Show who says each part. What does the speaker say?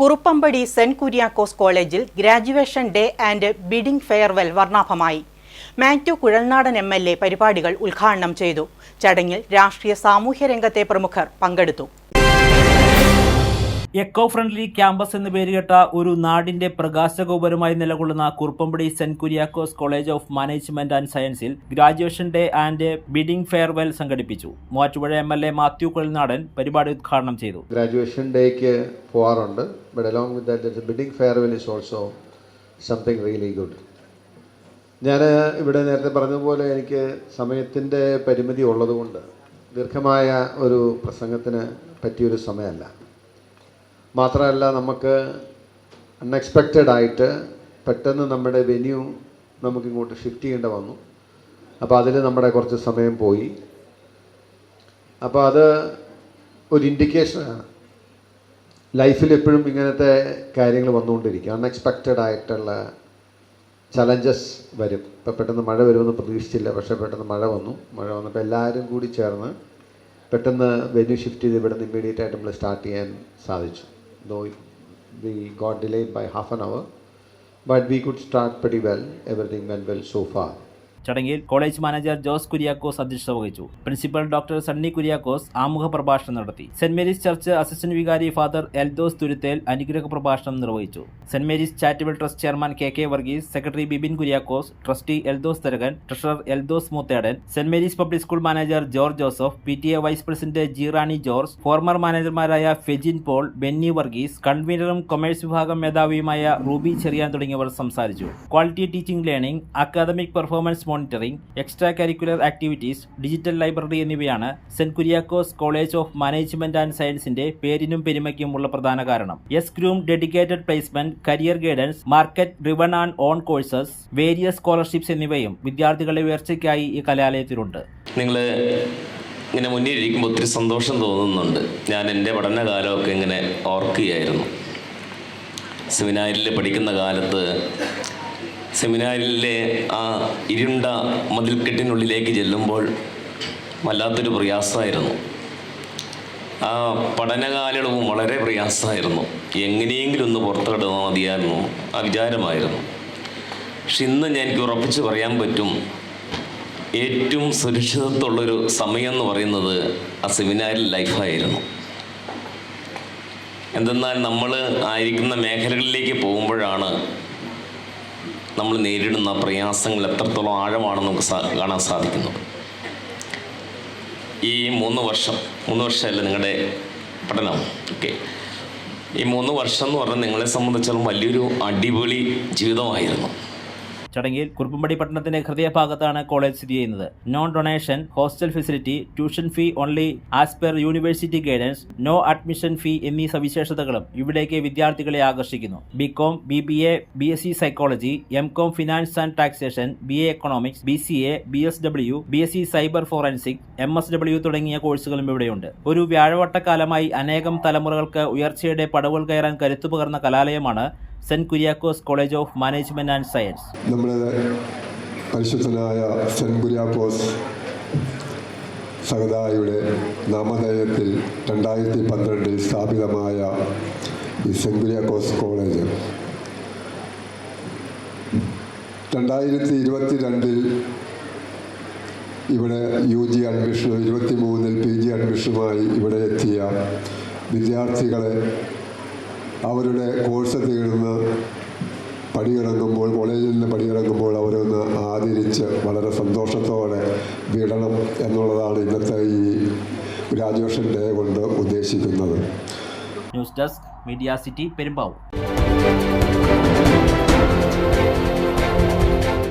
Speaker 1: Kuruppampady saint Kuriakose കോളേജിൽ graduation day and bidding farewell വർണാഭമായി. Mathew Kuzhalnadan M L A പരിപാടികൾ ഉദ്ഘാടനം ചെയ്തു. ചടങ്ങിൽ രാഷ്ട്രീയ സാമൂഹ്യ രംഗത്തെ പ്രമുഖർ പങ്കെടുത്തു.
Speaker 2: എക്കോ ഫ്രണ്ട്ലി ക്യാമ്പസ് എന്ന് പേരുകേട്ട ഒരു നാടിന്റെ പ്രകാശഗോപുരമായി നിലകൊള്ളുന്ന Kuruppampady saint Kuriakose college of management and സയൻസിൽ graduation day and bidding farewell സംഘടിപ്പിച്ചു. Muvattupuzha M L A Mathew Kuzhalnadan പരിപാടി ഉദ്ഘാടനം ചെയ്തു.
Speaker 3: Graduation ഡേക്ക് with bidding also something really good ഞാൻ ഇവിടെ നേരത്തെ പറഞ്ഞതുപോലെ എനിക്ക് സമയത്തിന്റെ പരിമിതി ഉള്ളതുകൊണ്ട് ദീർഘമായ ഒരു പ്രസംഗത്തിന് പറ്റിയൊരു സമയമല്ല. മാത്രമല്ല നമുക്ക് അൺഎക്സ്പെക്റ്റഡ് ആയിട്ട് പെട്ടെന്ന് നമ്മുടെ വെന്യൂ നമുക്കിങ്ങോട്ട് ഷിഫ്റ്റ് ചെയ്യേണ്ട വന്നു. അപ്പോൾ അതിൽ നമ്മുടെ കുറച്ച് സമയം പോയി. അപ്പോൾ അത് ഒരു ഇൻഡിക്കേഷനാണ് ലൈഫിൽ എപ്പോഴും ഇങ്ങനത്തെ കാര്യങ്ങൾ വന്നുകൊണ്ടിരിക്കും. അൺഎക്സ്പെക്റ്റഡ് ആയിട്ടുള്ള ചലഞ്ചസ് വരും. ഇപ്പോൾ പെട്ടെന്ന് മഴ വരുമെന്ന് പ്രതീക്ഷിച്ചില്ല. പക്ഷേ പെട്ടെന്ന് മഴ വന്നു. മഴ വന്നപ്പോൾ എല്ലാവരും കൂടി ചേർന്ന് പെട്ടെന്ന് വെന്യൂ ഷിഫ്റ്റ് ചെയ്ത് ഇവിടെ നിന്ന് ഇമ്മീഡിയറ്റ് ആയിട്ട് നമ്മൾ സ്റ്റാർട്ട് ചെയ്യാൻ സാധിച്ചു. though we got delayed by half an hour. But we could start pretty well. Everything went well so far.
Speaker 2: ചടങ്ങിൽ കോളേജ് മാനേജർ ജോസ് കുര്യാക്കോസ് അധ്യക്ഷത വഹിച്ചു. പ്രിൻസിപ്പൽ ഡോക്ടർ സണ്ണി കുര്യാക്കോസ് ആമുഖ പ്രഭാഷണം നടത്തി. Saint Mary's church assistant vicar father Eldhose Thuruthel അനുഗ്രഹ പ്രഭാഷണം നിർവഹിച്ചു. Saint Mary's charitable trust chairman K K Varghese secretary Bibin Kuriakose trustee Eldhose Tharakan treasurer Eldhose Moothedan saint Mary's public school manager George Joseph P T A vice president Jeerani George former മാനേജർമാരായ Fejin Paul Benny Varghese കൺവീനറും commerce വിഭാഗം മേധാവിയുമായ Ruby Cherian തുടങ്ങിയവർ സംസാരിച്ചു. Quality teaching learning academic performance monitoring extra curricular activities digital library എന്നിവയാണ് saint Kuriakose college of management and സയൻസിന്റെ പേരിനും പെരുമയ്ക്കുമുള്ള പ്രധാന കാരണം. S groom dedicated placement career guidance market driven and on courses various scholarships എന്നിവയും വിദ്യാർത്ഥികളുടെ ഉയർച്ചയ്ക്കായി ഈ കലാലയത്തിലുണ്ട്.
Speaker 4: ഇങ്ങനെ മുന്നിൽ ഇരിക്കുമ്പോൾ ഒത്തിരി സന്തോഷം തോന്നുന്നുണ്ട്. ഞാൻ എന്റെ പഠനകാലമൊക്കെ ഇങ്ങനെ ഓർക്കുകയായിരുന്നു. സെമിനാരിൽ പഠിക്കുന്ന കാലത്ത് സെമിനാരിലെ ആ ഇരുണ്ട മതിൽക്കെട്ടിനുള്ളിലേക്ക് ചെല്ലുമ്പോൾ വല്ലാത്തൊരു പ്രയാസമായിരുന്നു. ആ പഠനകാലയളവും വളരെ പ്രയാസമായിരുന്നു. എങ്ങനെയെങ്കിലും ഒന്ന് പുറത്തെടുക്കാൻ മതിയായിരുന്നു. ആ വിചാരമായിരുന്നു. പക്ഷെ ഇന്ന് ഞാൻ എനിക്ക് ഉറപ്പിച്ച് പറയാൻ പറ്റും ഏറ്റവും സുരക്ഷിതത്വമുള്ളൊരു സമയം എന്ന് പറയുന്നത് ആ സെമിനാരിൽ ലൈഫായിരുന്നു. എന്തെന്നാൽ നമ്മൾ ആയിരിക്കുന്ന മേഖലകളിലേക്ക് പോകുമ്പോഴാണ് നമ്മൾ നേരിടുന്ന പ്രയാസങ്ങൾ എത്രത്തോളം ആഴമാണെന്ന് നമുക്ക് കാണാൻ സാധിക്കുന്നു. ഈ മൂന്ന് വർഷം മൂന്ന് വർഷമല്ല നിങ്ങളുടെ പഠനം? ഓക്കെ ഈ മൂന്ന് വർഷം എന്ന് പറഞ്ഞാൽ നിങ്ങളെ സംബന്ധിച്ചാലും വലിയൊരു അടിപൊളി ജീവിതമായിരുന്നു.
Speaker 2: ചടങ്ങിൽ കുറുപ്പുംപടി പട്ടണത്തിന്റെ ഹൃദയഭാഗത്താണ് കോളേജ് സ്ഥിതി ചെയ്യുന്നത്. Non donation hostel facility tuition fee only as per university guidance no admission fee എന്നീ സവിശേഷതകളും ഇവിടേക്ക് വിദ്യാർത്ഥികളെ ആകർഷിക്കുന്നു. B Com B B A B S C psychology M Com finance and taxation B A economics B C A B S W B S C cyber forensic M S W തുടങ്ങിയ കോഴ്സുകളും ഇവിടെയുണ്ട്. ഒരു വ്യാഴവട്ടക്കാലമായി അനേകം തലമുറകൾക്ക് ഉയർച്ചയുടെ പടവുകൾ കയറാൻ കരുത്തു പകർന്ന കലാലയമാണ് saint Kuriakose college of management and science.
Speaker 5: നമ്മുടെ പരിശുദ്ധനായ സെന്റ് കുര്യാക്കോസ് സഹദായുടെ നാമധേയത്തിൽ രണ്ടായിരത്തി പന്ത്രണ്ടിൽ സ്ഥാപിതമായ ഈ സെന്റ് കുര്യാക്കോസ് കോളേജ്. രണ്ടായിരത്തി ഇരുപത്തി രണ്ടിൽ ഇവിടെ യു ജി അഡ്മിഷനും ഇരുപത്തി മൂന്നിൽ പി ജി അഡ്മിഷനുമായി ഇവിടെ എത്തിയ വിദ്യാർത്ഥികളെ അവരുടെ കോഴ്സ് തീർന്ന് പടിയിറങ്ങുമ്പോൾ കോളേജിൽ നിന്ന് പടിയിറങ്ങുമ്പോൾ അവരൊന്ന് ആദരിച്ച് വളരെ സന്തോഷത്തോടെ വിടണം എന്നുള്ളതാണ് ഇന്നത്തെ ഈ ഗ്രാജുവേഷൻ ഡേ കൊണ്ട് ഉദ്ദേശിക്കുന്നത്.
Speaker 2: News desk media city Perumbavoor.